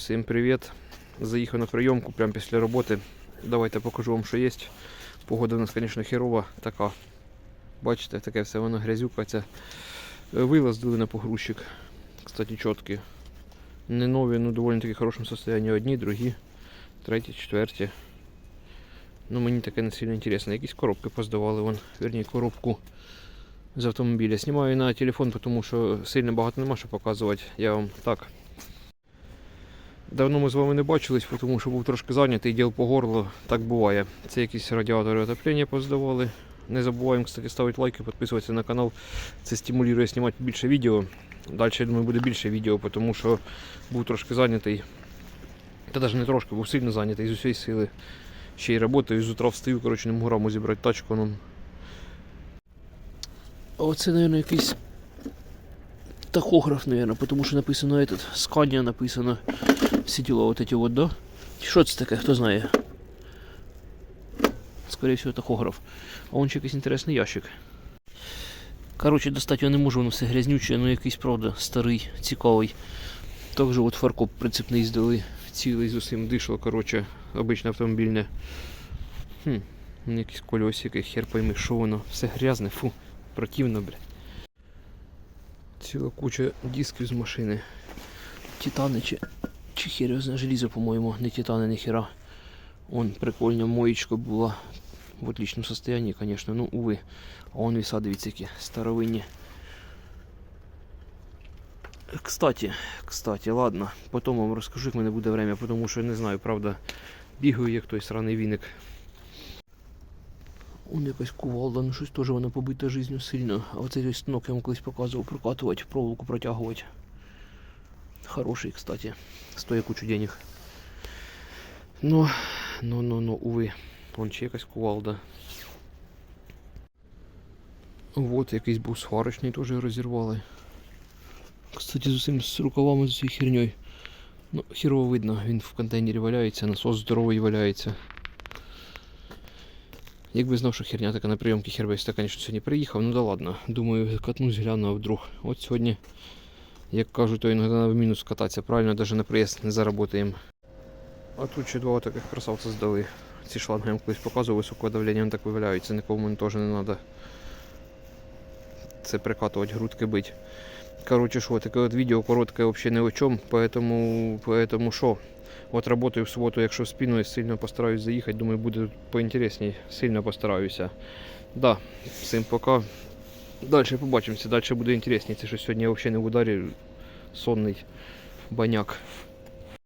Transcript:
Всім привіт. Заїхав на прийомку прямо після роботи. Давайте покажу вам, що є. Погода у нас, звісно, херова така. Бачите, таке все воно грязюка. Це вилаздили на погрузчик. Кстати, чіткі. Не нові, ну доволі таки хорошому состоянні. Одні, другі, треті, четверті. Ну мені таке не сильно інтересно. Якісь коробки поздавали вон, верні коробку з автомобіля. Знімаю на телефон, тому що сильно багато нема що показувати. Я вам так. Давно ми з вами не бачились, тому що був трошки зайнятий, діл по горло. Так буває. Це якісь радіатори отоплення поздавали. Не забуваємо, кстати, ставити лайки, підписуватися на канал. Це стимулює знімати більше відео. Далі, я думаю, буде більше відео, тому що був трошки зайнятий. Та навіть не трошки, був сильно зайнятий з усієї сили. Ще й працюю, з утра встаю, коротше, не можу зібрати тачку. Ну. Оце, мабуть, якийсь тахограф, наверное, потому что написано этот, Scania написано. Діла вот эти вот, да? Що це таке, хто знає? Скорее всего, тахограф. А он ще якийсь інтересний ящик. Коротше, достати я не можу, воно все грязнюче, ну якийсь, правда, старий, цікавий. Також от фаркоп прицепний здали, цілий з усім дишло, коротше, обичне автомобільне. Хм, якісь кольосики, хер пойми, що воно, все грязне, фу, противно, блядь. Ціла куча дисків з машини. Титани чи, чи хер желізо, по-моєму, не титани, не хера. Он прикольна моєчка була. В отличном состоянии, конечно, ну увы. А он веса, дивіться, які старовинні. Кстати, кстати, ладно, потім вам розкажу, як в мене буде время, тому що не знаю, правда, бігаю як той сраний віник. Он якась кувалда, ну щось теж вона побита жизнью сильно. А оцей ось станок я вам колись показував прокатувати, проволоку протягувати. Хороший, кстати. Стоїть кучу денег. Ну, ну, ну, ну, уви. Вон ще якась кувалда. Вот якийсь був сварочний теж розірвали. Кстати, з усім з рукавами з цією херньою. Ну, хірово видно, він в контейнері валяється, насос здоровий валяється. Якби знав, що херня така на прийомки хервесь, то, звісно, сьогодні приїхав, ну да ладно. Думаю, катнусь, гляну, а вдруг. От сьогодні, Як кажуть, то іноді в мінус кататися, правильно, навіть на приїзд не заработаємо. А тут ще два таких красавця здали. Ці шланги я вам колись показував, високого давлення вони так виявляються, нікому теж не треба. Це прикатувати, грудки бить. Короче, що, таке от відео коротке взагалі не о чому, поэтому, поэтому що? От работаю в суботу, якщо в спину, сильно постараюсь заїхати, думаю, буде поінтересній, сильно постараюся. Да, всім пока. Далі побачимося, далі буде інтересніше. Що сьогодні я взагалі не в ударі сонний баняк.